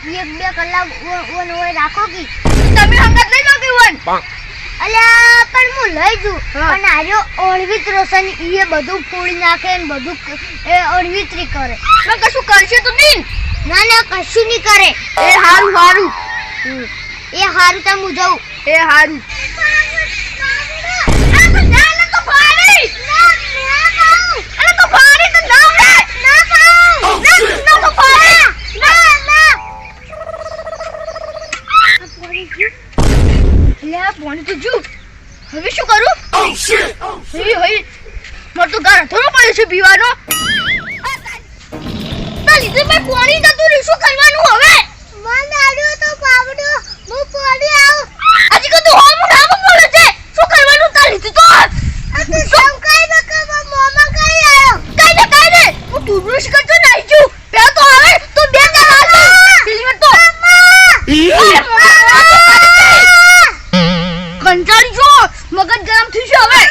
એક બે કલાક ઓન હોય રાખો કી. તમે હંગત લઈ જાઓ કે વન અલ્યા પણ હું લઈ જઉં. પણ આર્યો અળવિત રોશન એ બધું ફોડી નાખે ને બધું એ અળવિતરી કરે. પણ કશું કરશે તો નહીં ના ના કશું નહીં કરે. એ હારું હારું. એ હારું તો હું જાઉં. એ હારું. લે પોણી તો જો. હવે શું કરું? Oh shit! હઈ હઈ. મર તો ગાર થોડો પડ્યો છે પીવાનો. તાલી તે મેં પોણી જતું રહ્યું. શું કરવાનું હવે? મન આડ્યો તો પાવડો. હું આવ. આજે કો તું હોમ નામ બોલે છે. શું કરવાનું તાલી તું તો? આ તો સૌ કઈ બકા મોમા કઈ આયો. કઈ ન કઈ દે હું ટૂથબ્રશ કરતો નાઈ છું પેલા તો આવે તો બે દાડા હાલ પેલી વાર તો કંટાળી જો મગજ ગરમ થઈ છે હવે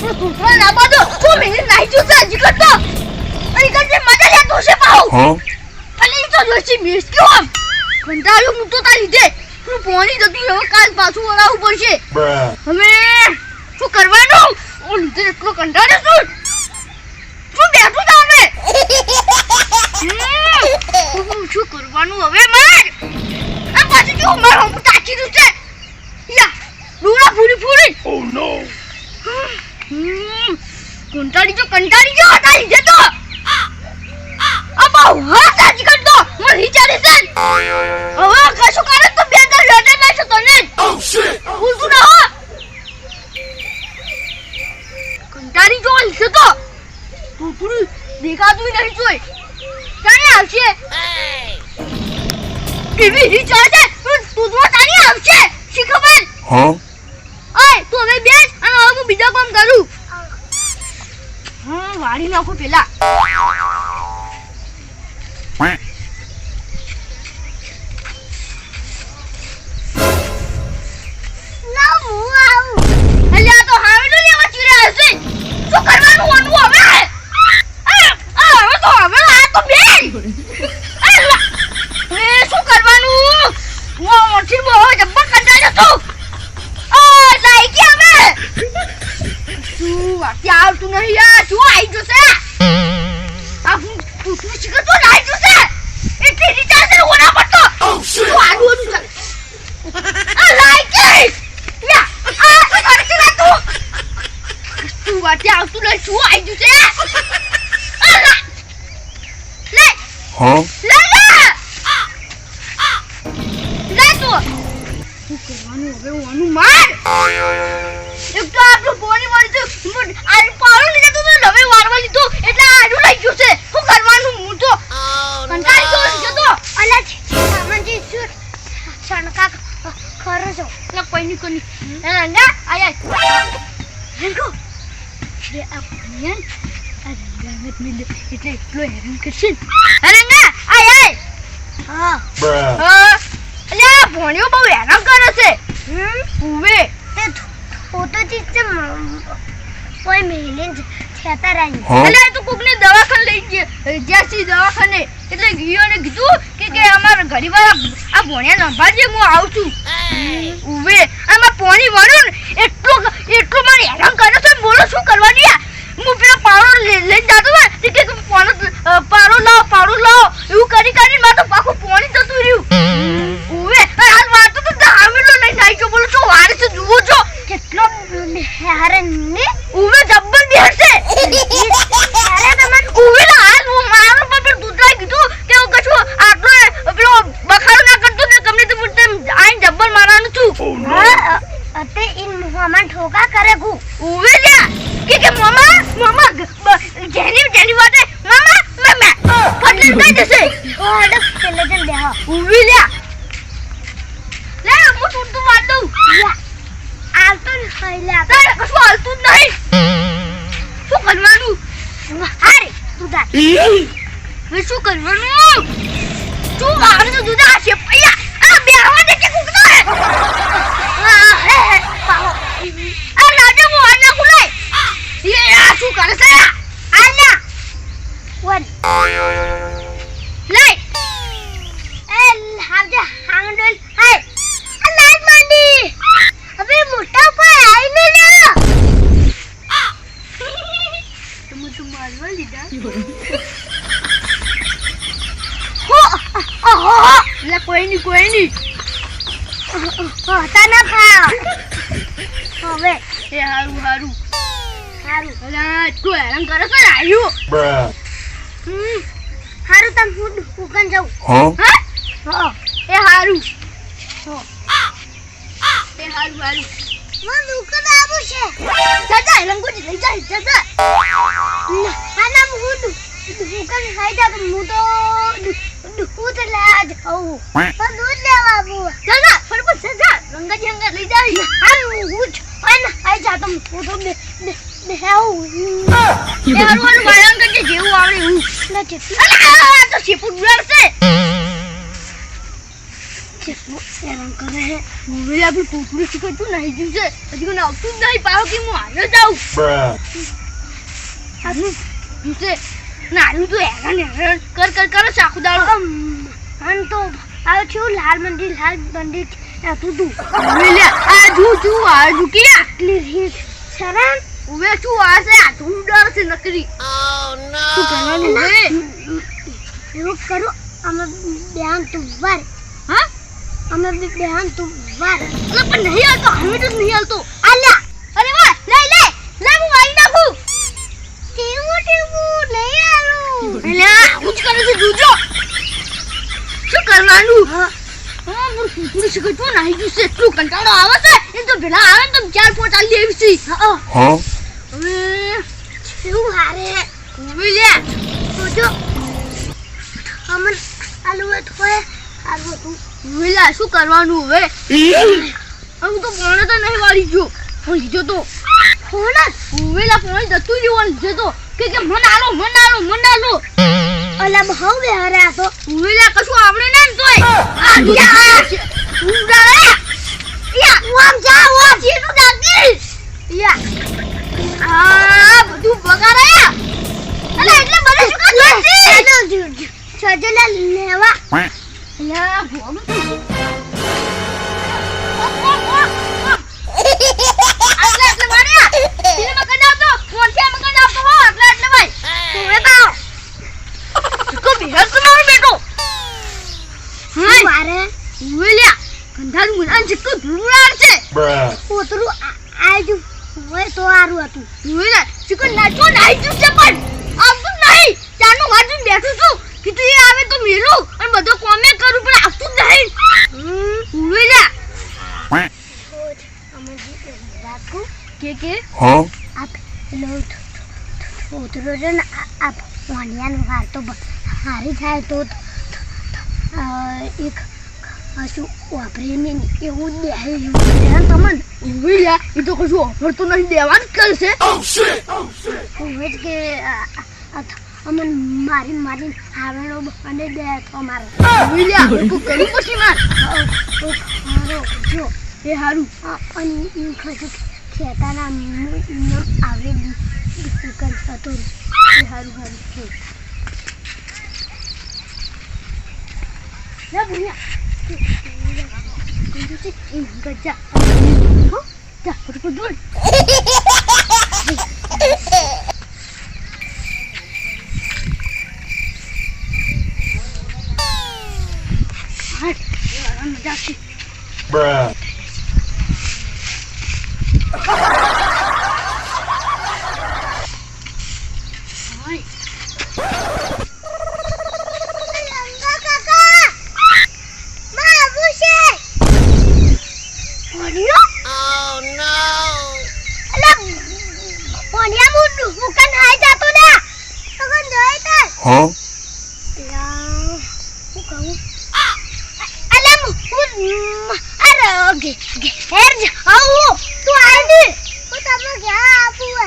હું ટૂથબ્રશ ના બાદો તું મિનિટ નાઈ છું છે હજી કરતો અને કરજે મજા લેતો અલે તો જોશી મિસ કેવો કંટાળ્યો હું તો તારી દે હું પોણી જતી હવે કાલ પાછું વળાવું પડશે. હવે શું કરવાનું? ઓ લીધે એટલો કંટાળ્યો છું. શું બેઠું તા હવે? શું કરવાનું હવે માર? આ પાછું જો માર હું તાકી દઉં છે? યા ડોરા ફૂરી ફૂરી. ઓ નો કંટાળી જો કંટાળી જો તારી લીધે તો આ બહુ હા મને વિચારે છે. હવે કશું કરે તો બે દર લડે બેસો તને Oh ના હો. કંટાળી જો તો. પૂરું દેખાતું નહીં જોઈ. ક્યારે આવશે. ટીવી રી છે? તું તું તારી આવશે. શી ખબર? ઓય તું હવે બેસ અને હવે હું બીજા કામ કરું. હા વાળી નાખો પેલા. હું લઈ જતો હતો ને હવે વારવા લીધું, એટલે એટલે હેરાન કરશે રંગા, આય, આય. હા. હા. અલે, આ ભણ્યો બહુ હેરાન કરે છે. ઉવે. તે ફોટો ચીજ છે કોઈ મેલીન છેતા રહી Huh? અલે, આ તો કોકને દવાખાને લઈ ગયા છે દવાખાને એટલે ગયો ને કીધું કે કે અમારા ઘડીવાળા આ ભણ્યા સંભાળજે હું આવું છું ઉવે આમાં પોણી વળું ને એટલું એટલો મારે હેરાન કર્યો છે બોલો શું કરવાની આ હું પેલો પાવડો લઈ- લઈને જાતો હોય તે કે પાવડો અ, પાવડો લાવો પાવડો લાવો એવું કરી કરીને મારું તો પાછું પોણી જતું રહ્યું. ઓવે હાલ વાતો તો હામેલો લઈને આવી જો બોલો છો વારે છે? જુઓ છો. કેટલો હારે ને? ઉવે જબ્બર બેસે. અરે તમારે ઓવે હાલ હું મારો પર દૂધરાઈ કીધું. કે હું કશું આટલો પેલો બખાડો ના કરતો ને ગમે તે પૂછતે આઈ જબ્બર મારવાનું છું. Oh અતે ઇન મોહમાં ઠોકા કરે ગુ ઉવે લ્યા કે કે મમ્મા મમ્મા ગ- બ- જેની જેની વાતે મમ્મા મમ્મા ફટલે કઈ જશે ઓડો પેલે જન બેહો ઉવે લ્યા લે હું તું તું વાત દઉં યા ખઈલા તારે કશું હાલતું જ નહીં શું કરવાનું હારે તું જા હવે શું કરવાનું તો દૂધ આ છે પૈયા આ બેહવા દે કે કુકતો હે આ હે હે પાહો આ લાડે મો આના કુલાય એ આ શું કરે છે આના વન મારવા લીધા હો ઓહો એટલે કોઈ નહીં કોઈ નહીં. હતા ના ખા હવે. એ હારું હારું. સારું અલા તું હેરાન કરે કે. હમ. સારું તમે હું દુકાન જાઉં. Huh? હા? એ હારું. હો. એ હારું હારું. મને દુકાન આવું છે. ચાચા રંગોજી લઈ જાય ચાચા હા ના હું દુકાન ખાઈ જા હું તો દૂધ લેવા જાઉં પણ દૂધ લેવા આવું ચાચા ફરફર ચાચા રંગાજી હંગા લઈ જાય હા હું જ પણ ખાઈ જા તો હું તો બે બે બે આવું હારું હારું મારા અંગા જેવું આવડે એવું નથી અલા તો શેપુ ડુરાડશે હેરાન કરે હે હવે આપણે કુકડું શીખતું નહીં જ્યું છે હજી કોઈ આવતું જ નહીં પાછો કે હું હારે જાઉં. આનું જુસે નાનું તો હેરાન હેરાન કર કર કર સાખું દાડો. આમ તો આ છું લાલ મંદિર લાલ મંદિર તું તું. લે આ જુ જુ આ જુકી આટલી રીત શરણ હવે શું આ છે આ ધૂમ ડર છે નકરી. કરવાનું? હવે એવું કરો અમે બેહાન તું વાર હા? અમે બી બેહાન તું વાર અલા પણ નહીં હાલતો હવે તો નહીં હાલતો આલ્યા અરે વાહ લે લે લે હું મારી નાખું ટીવું ટીવું નહીં આલું એટલે હું જ કરે છે જોજો શું કરવાનું? હા. હા મોર કુકડું શીખતું છે. એટલું કંટાળો આવે છે? એ તો ભેલા આવે ને તો ચાર પોચ આલી આવી છે. હા. હવે શું હારે. હવે લે. જોજો અમન આલુ થોય આલુ તું હવે શું કરવાનું હવે? હું તો પોણે તો નહીં વાળી ગયો. લીધો તો. ફોન વેલા પોણે લીધો કે કે મન અલા બહુ બે હારે આ તો. કશું આવડે ને ને તોય. આ યા હું ડાળે યા ઓમ જા વામ ચીનું ડાકી યા આ બધું બગાડે અલા એટલે મને શું કામ છે સજલા લેવા. યા ભોગ આટલે આટલે માર્યા. તીને મગન આવતો. મગન આવતો હો. આટલે આટલે ભાઈ. તું એ તો મારો બેટો શું હારે ઉવેલ્યા ગંધારું મુલાન ચિક્કુ ધૂળાર છે પોતરું આજુ હોય તો હતું ઉવેલ્યા ચિક્કુ નાચો નાઈ જુ છે પણ આવતું નહીં ચાનું વાજુ બેઠું છું કીધું એ આવે તો મેલું અને બધો કોમે કરું પણ આવતું જ નહીં ઉવેલ્યા રાખું કે? આપ લો પોતરો છે ને આ- આ વાણિયાનો તો બ- હારી થાય તો એક કશું વાપરે નહીં એવું દેહે એવું તમને ઉવેલ્યા એ તો કશું ઓફર તો નહીં દેવાનું જ કરશે હું જ કે અમન મારી મારી આવેલો અને દે તો મારે ઉવેલ્યા તું કરી પછી માર હારો જો એ હારું અને એ ખસું ખેતાના આવે દુકાન હતો એ હારું હારું લે ભૂયા એ ગજા હો જા ફટફટ દોડ હાટ મજા છે Bruh. હાય કાકા માં આવું છે ભણ્યો અલા ભણ્યા હું દુકાન હાઈ જાતો ને તગન યા હું કહું અલા હું અરે ઓકે ઘેર જાઉં તું આવી હું તમને ક્યાં આપું હે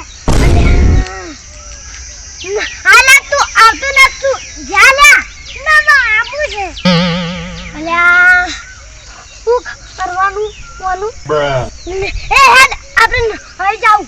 અલા તું આવતો ને તું જા લે ના ના આપું છે અલ્યા શું કરવાનું કોનું Bruh. એ હેડ આપણે હવે જાઉં